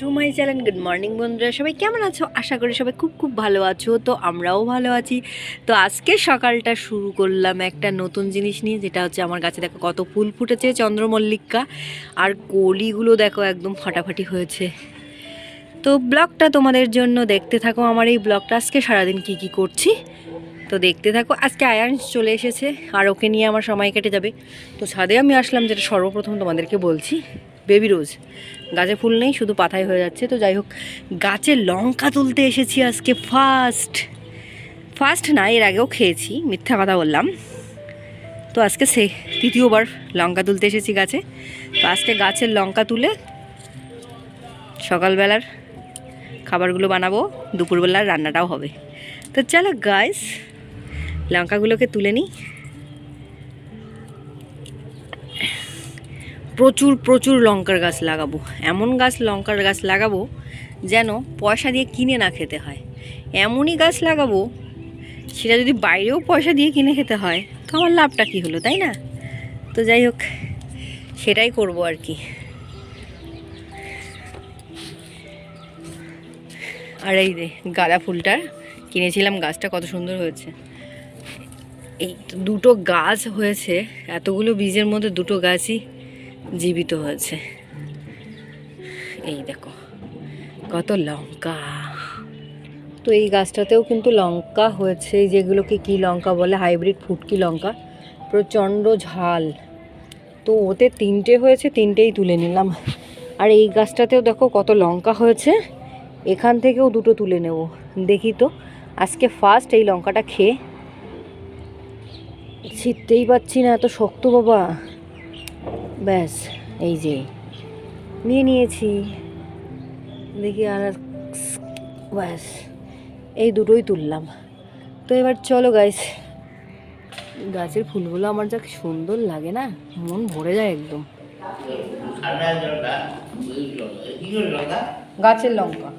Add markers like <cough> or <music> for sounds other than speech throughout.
To my channel good morning বন্ধুরা। সবাই কেমন আছো? আশা করি সবাই খুব খুব ভালো আছো, তো আমরাও ভালো আছি। তো আজকে সকালটা শুরু করলাম একটা নতুন জিনিস নিয়ে, যেটা হচ্ছে আমার গাছে দেখো কত ফুল ফুটেছে চন্দ্রমল্লিকা, আর কলিগুলো দেখো একদম ফাটাফাটি হয়েছে। তো ব্লগটা তোমাদের জন্য দেখতে থাকো, আমার এই ব্লগটা। আজকে সারাদিন কি কি করছি? তো দেখতে থাকো, আজকে আয়ান্স চলে এসেছে, আর ওকে নিয়ে আমার সময় কেটে যাবে। তো ছাদে আমি আসলাম, যেটা সর্বপ্রথম তোমাদেরকে বলছি, বেবি রোজ। গাছে ফুল নেই, শুধু পাতায় হয়ে যাচ্ছে। তো যাই হোক, গাছে লঙ্কা তুলতে এসেছি আজকে ফার্স্ট ফার্স্ট না, এর আগেও খেয়েছি, মিথ্যা কথা বললাম। তো আজকে সে তৃতীয়বার লঙ্কা তুলতে এসেছি গাছে। তো আজকে গাছের লঙ্কা তুলে সকালবেলার খাবারগুলো বানাবো, দুপুরবেলার রান্নাটাও হবে। তো চলো গাইস লঙ্কাগুলোকে তুলে নিই। প্রচুর প্রচুর লঙ্কার গাছ লাগাবো। এমন গাছ, লঙ্কার গাছ লাগাবো যেন পয়সা দিয়ে কিনে না খেতে হয়। এমনই গাছ লাগাবো, সেটা যদি বাইরেও পয়সা দিয়ে কিনে খেতে হয়, তো আমার লাভটা কী হলো, তাই না? তো যাই হোক, সেটাই করব আর কি। আর এই রে গাঁদা ফুলটা, কিনেছিলাম, গাছটা কত সুন্দর হয়েছে। এই দুটো গাছ হয়েছে, এতগুলো বীজের মধ্যে দুটো গাছই জীবিত হয়েছে। এই দেখো, কত লঙ্কা। তো এই গাছটাতেও কিন্তু লঙ্কা হয়েছে যেগুলোকে কি লঙ্কা বলে, হাইব্রিড ফুটকি লঙ্কা। প্রচণ্ড ঝাল। তো ওতে তিনটে হয়েছে, তিনটেই তুলে নিলাম। আর এই গাছটাতেও দেখো কত লঙ্কা হয়েছে, এখান থেকেও দুটো তুলে নেব। দেখি তো, আজকে ফার্স্ট এই লঙ্কাটা খেয়ে। ছিটতেই পাচ্ছি না, এত শক্ত বাবা। ব্যাস এই যে নিয়ে নিয়েছি। দেখি আর ব্যাস এই দুটোই তুললাম। তো এবার চলো গাইস গাছের ফুলগুলো আমার যা সুন্দর লাগে না মন ভরে যায় একদম। গাছের লঙ্কা।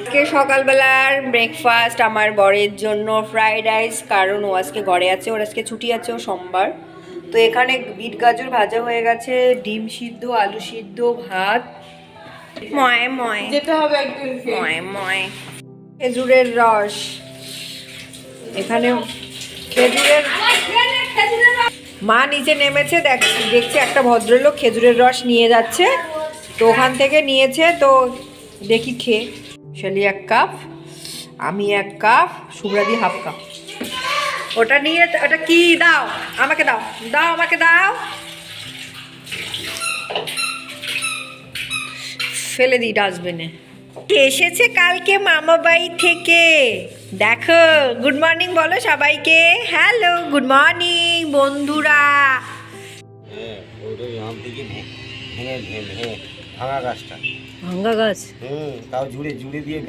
আজকে সকালবেলার ব্রেকফাস্ট আমার বরের জন্য ফ্রাইড রাইস কারণ ও আজকে ঘরে আছে ওর আজকে ছুটি আছে ও সোমবার। তো এখানে বিট গাজর ভাজা হয়ে গেছে ডিম সিদ্ধ আলু সিদ্ধ ভাত। ময় ময়। যেতে হবে একদিন ময় ময়। খেজুরের রস। এখানে খেজুরের মা নিচে নেমেছে, দেখ, দেখছে একটা ভদ্রলোক খেজুরের রস নিয়ে যাচ্ছে। তো ওখান থেকে নিয়েছে, তো দেখি খেয়ে শালি এক কাপ, আমি এক কাপ, সুব্রাদি হাফ কাপ। ওটা নিয়ে, ওটা কি? দাও, আমাকে দাও দাও, আমাকে দাও। ফেলে দিই ডাস্টবিনে। এসেছে কালকে মামা বাড়ি থেকে। দেখো গুড মর্নিং বলো সবাইকে। হ্যালো গুড মর্নিং বন্ধুরা। হ্যাঁ ভেঙে গাছ? হুম তাও জুড়ে জুড়ে দিয়ে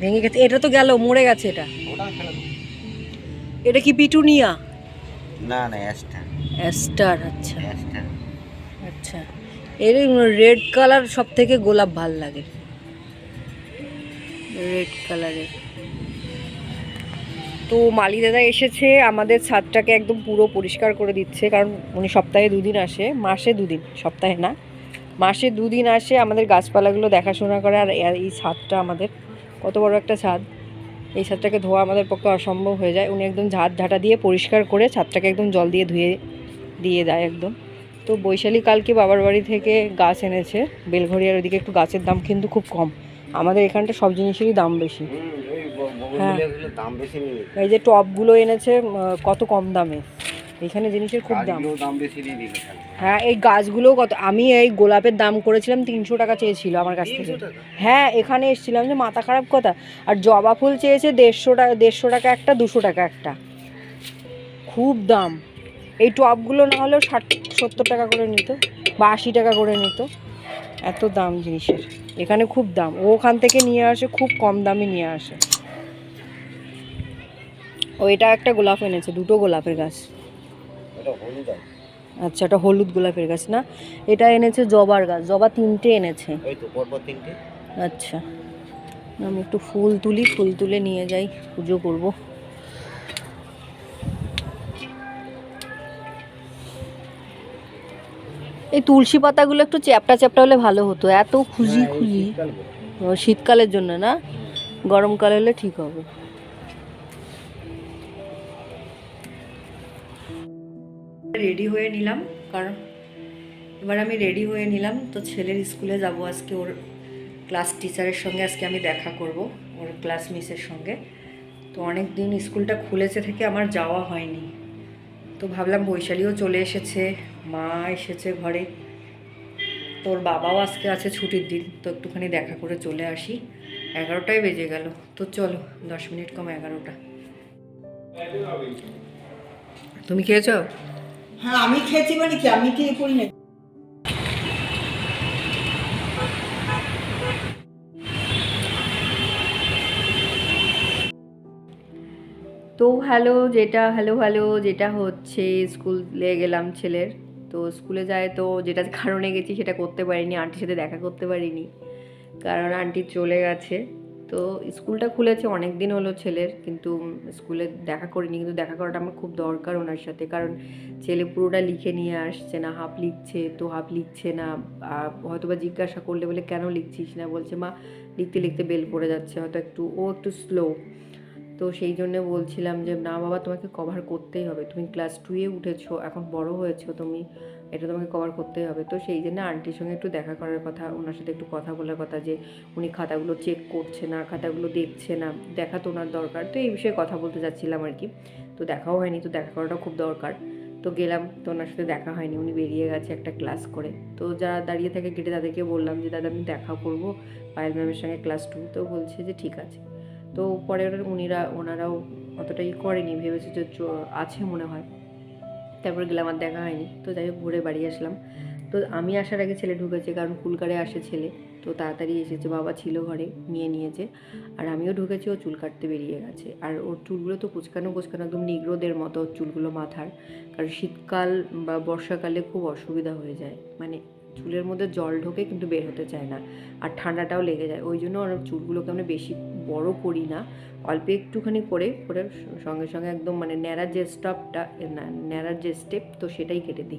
ভেঙে গেছে এটা তো গেল মরে গেছে এটা। এটা কি পিটুনিয়া? না না অ্যাসটা অ্যাস্টার আচ্ছা। আচ্ছা। এর রেড কালার সব থেকে গোলাপ ভালো লাগে। রেড কালারের। তো মালি দাদা এসেছে, আমাদের ছাদটাকে একদম পুরো পরিষ্কার করে দিচ্ছে, কারণ উনি সপ্তাহে দুদিন আসে, মাসে দুদিন, সপ্তাহে না, মাসে দুদিন আসে আমাদের গাছপালাগুলো দেখাশোনা করে, আর এই ছাদটা আমাদের, কত বড় একটা ছাদ। এই ছাদটাকে ধোয়া আমাদের পক্ষে অসম্ভব হয়ে যায়, উনি একদম ঝাঁট ঝাঁটা দিয়ে পরিষ্কার করে ছাদটাকে একদম জল দিয়ে ধুয়ে, দিয়ে দেয় একদম। তো বৈশালী কালকে বাবার বাড়ি থেকে গাছ এনেছে বেলঘরিয়ার ওদিকে একটু গাছের দাম কিন্তু খুব কম, আমাদের এখানটা সব জিনিসেরই দাম বেশি। হ্যাঁ। এই যে টপগুলো এনেছে কত কম দামে? এখানে জিনিসের খুব দাম। হ্যাঁ এই গাছগুলোও কত আমি এই গোলাপের দাম করেছিলাম তিনশো টাকা চেয়েছিল আমার কাছ থেকে। হ্যাঁ এখানে এসেছিলাম যে মাথা খারাপ কথা। আর জবা ফুল চেয়েছে দেড়শো টাকা দেড়শো টাকা একটা দুশো টাকা একটা। খুব দাম। এই টপগুলো না হলেও ষাট সত্তর টাকা করে নিত বা আশি টাকা করে নিত। এত দাম জিনিসের। এখানে খুব দাম। ওখান থেকে নিয়ে আসে খুব কম দামে নিয়ে আসে। ও এটা একটা গোলাপ এনেছে দুটো গোলাপের গাছ। আচ্ছা এটা হলুদ গোলাপের গাছ না? এটা এনেছে জবার গাছ জবা তিনটে এনেছে। আচ্ছা। আমি একটু ফুল তুলি ফুল তুলে নিয়ে যাই পুজো করব। এই তুলসী পাতাগুলো একটু চ্যাপটা চ্যাপটা হলে ভালো হতো। এত খুঁজি হ্যাঁ, খুঁজি শীতকালের জন্য না? গরমকালে হলে ঠিক হবে। রেডি হয়ে নিলাম কারণ এবার আমি রেডি হয়ে নিলাম। তো ছেলের স্কুলে যাব আজকে ওর ক্লাস টিচারের সঙ্গে আজকে আমি দেখা করব ওর ক্লাস মিসের সঙ্গে। তো অনেক দিন স্কুলটা খুলেছে থেকে আমার যাওয়া হয়নি। তো ভাবলাম বৈশালীও চলে এসেছে, মা এসেছে ঘরে। তোর বাবাও আজকে আছে ছুটির দিন, তো একটুখানি দেখা করে চলে আসি। এগারোটায় বেজে গেল, তো চলো, দশ মিনিট কম এগারোটা। তুমি খেয়েছ? হ্যাঁ আমি খেয়েছি মানে কি? আমি কি করি না তো হ্যালো, যেটা, হ্যালো হ্যালো, যেটা হচ্ছে, স্কুলে গেলাম ছেলের। তো স্কুলে যায় তো যেটা কারণে গেছি সেটা করতে পারিনি, আন্টির সাথে দেখা করতে পারিনি। কারণ আন্টি চলে গেছে। তো স্কুলটা খুলেছে অনেক দিন হলো ছেলের, কিন্তু স্কুলে দেখা করিনি। কিন্তু দেখা করাটা আমার খুব দরকার ওনার সাথে। কারণ ছেলে পুরোটা লিখে নিয়ে আসছে না, হাফ লিখছে, তো হাফ লিখছে না। হয়তো বা জিজ্ঞাসা করলে বলে, কেন লিখছিস না? বলছে, মা, লিখতে লিখতে বেল পড়ে যাচ্ছে। হয়তো একটু, ও একটু স্লো তো সেই জন্য বলছিলাম যে, না বাবা, তোমাকে কভার করতেই হবে। তুমি ক্লাস টুয়ে উঠেছো, এখন বড় হয়েছো তুমি, এটা তোমাকে কভার করতেই হবে। তো সেই জন্য আন্টির সঙ্গে একটু দেখা করার কথা, ওনার সাথে একটু কথা বলার কথা যে, উনি খাতাগুলো চেক করছে না, খাতাগুলো দেখছে না, দেখা তো ওনার দরকার। তো এই বিষয়ে কথা বলতে যাচ্ছিলাম আর কি। তো দেখাও হয়নি, তো দেখা করাটা খুব দরকার। তো গেলাম, তো ওনার সাথে দেখা হয়নি, উনি বেরিয়ে গেছে একটা ক্লাস করে। তো যারা দাঁড়িয়ে থাকে গেটে তাদেরকে বললাম যে, দাদা, আমি দেখা করব পায়েল ম্যামের সঙ্গে ক্লাস টু তো বলছে যে, ঠিক আছে। তো পরে উনিরা, ওনারাও অতটাই করেনি, ভেবেছে যে আছে মনে হয়। তারপর গেলাম আর দেখা হয়নি। তো যাই হোক, ঘুরে বাড়ি আসলাম। তো আমি আসার আগে ছেলে ঢুকেছে, কারণ কুলকারে আসে ছেলে। তো তাড়াতাড়ি এসেছে, বাবা ছিল ঘরে, নিয়ে নিয়েছে। আর আমিও ঢুকেছি, ও চুল কাটতে বেরিয়ে গেছে। আর ওর চুলগুলো তো কুচকানো কুচকানো, একদম নিগ্রোদের মতো চুলগুলো মাথার। কারণ শীতকাল বা বর্ষাকালে খুব অসুবিধা হয়ে যায়। মানে চুলের মধ্যে জল ঢোকে কিন্তু বের হতে চায় না। আর ঠান্ডাটাও লেগে যায়। ওই জন্য ওর চুলগুলোকে আমরা বেশি বড় করি না। অল্প একটুখানি করে করে সঙ্গে সঙ্গে একদম মানে ন্যাড়ার যে স্টপটা ন্যাড়ার যে স্টেপ, তো সেটাই কেটে দিই।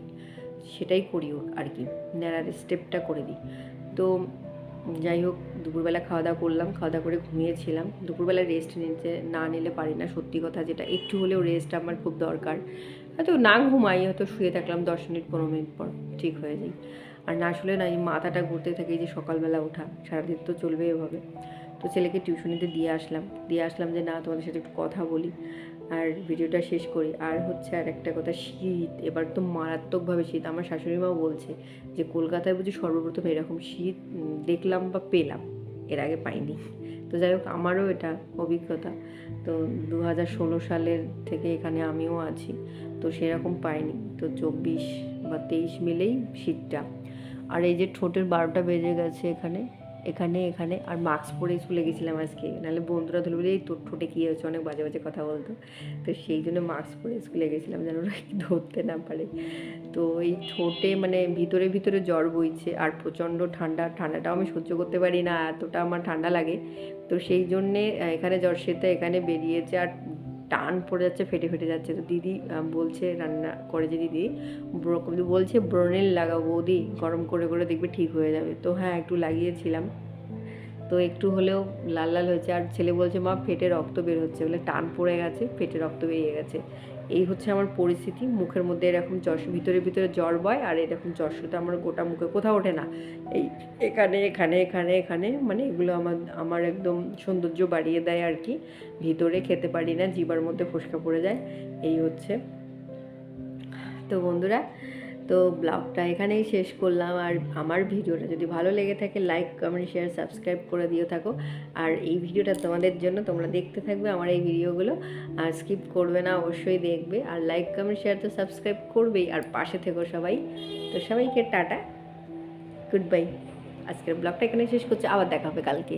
সেটাই করি আর কি। ন্যাড়ার স্টেপটা করে দিই। তো যাই হোক, দুপুরবেলা খাওয়া দাওয়া করলাম। খাওয়া দাওয়া করে ঘুমিয়েছিলাম। দুপুরবেলা রেস্ট নিতে, না নিলে পারি না। সত্যি কথা যেটা, একটু হলেও রেস্ট আমার খুব দরকার। হয়তো না ঘুমাই, হয়তো শুয়ে থাকলাম দশ মিনিট, পনেরো মিনিট পর, ঠিক হয়ে যাই আর না আসলে না এই মাথাটা ঘুরতে থাকে যে সকালবেলা ওঠা। সারাদিন তো চলবে এভাবে। তো ছেলেকে টিউশনিতে দিয়ে আসলাম। দিয়ে আসলাম যে, না, তোমাদের সাথে একটু কথা বলি। আর ভিডিওটা শেষ করি। আর হচ্ছে আর একটা কথা, শীত। এবার তো মারাত্মকভাবে শীত। আমার শাশুড়ি মাও বলছে যে, কলকাতায় বুঝি সর্বপ্রথম এরকম শীত দেখলাম বা পেলাম। এর আগে পাইনি। তো যাই হোক, আমারও এটা অভিজ্ঞতা। তো দু হাজার ষোলো সালের থেকে এখানে আমিও আছি। তো সেরকম পাইনি। তো চব্বিশ বা তেইশ মিলেই শীতটা আর এই যে ঠোঁটের বারোটা বেজে গেছে এখানে এখানে এখানে, আর মাস্ক পরে স্কুলে গেছিলাম আজকে। নাহলে বন্ধুরা ধরে বলে, এই তোর ঠোঁটে কী হয়েছে? অনেক বাজে বাজে কথা বলতো। তো সেই জন্য মাস্ক পরে স্কুলে গেছিলাম, যেন ওরা <laughs> ধরতে না পারে। তো এই ঠোঁটে মানে ভিতরে ভিতরে জ্বর বইছে, আর প্রচণ্ড ঠান্ডা। ঠান্ডাটাও আমি সহ্য করতে পারি না, এতটা আমার ঠান্ডা লাগে। তো সেই জন্যে এখানে জ্বর সেতে এখানে বেরিয়েছে। আর টান পড়ে যাচ্ছে, ফেটে ফেটে যাচ্ছে। তো দিদি বলছে, রান্না করে যে দিদি বলছে, ব্রনেল লাগাবো দি গরম করে করে দেখবে ঠিক হয়ে যাবে। তো হ্যাঁ একটু লাগিয়েছিলাম। তো একটু হলেও লাল লাল হয়েছে। আর ছেলে বলছে, মা, ফেটে রক্ত বের হচ্ছে। বলে, টান পড়ে গেছে, ফেটে রক্ত বেরিয়ে গেছে। এই হচ্ছে আমার পরিস্থিতি। মুখের মধ্যে এরকম জ্বর, ভিতরে ভিতরে জ্বর বয় আর এরকম জ্বরটা আমার গোটা মুখে কোথাও ওঠে না। এই এখানে এখানে এখানে এখানে মানে এগুলো আমার আমার একদম সৌন্দর্য বাড়িয়ে দেয় আর কি। ভিতরে খেতে পারি না জিবার মধ্যে ফোসকা পড়ে যায়। এই হচ্ছে। তো বন্ধুরা তো ব্লগটা এখানেই শেষ করলাম। আর আমার ভিডিওটা যদি ভালো লেগে থাকে লাইক কমেন্ট শেয়ার সাবস্ক্রাইব করে দিও থাকো। আর এই ভিডিওটা তোমাদের জন্য তোমরা দেখতে থাকবে আমার এই ভিডিওগুলো। আর স্কিপ করবে না, অবশ্যই দেখবে। আর লাইক কমেন্ট শেয়ার তো সাবস্ক্রাইব করবেই। আর পাশে থেকো সবাই। তো সবাইকে টাটা। গুড বাই আজকের ব্লগটা এখানে শেষ করছি। আবার দেখা হবে কালকে।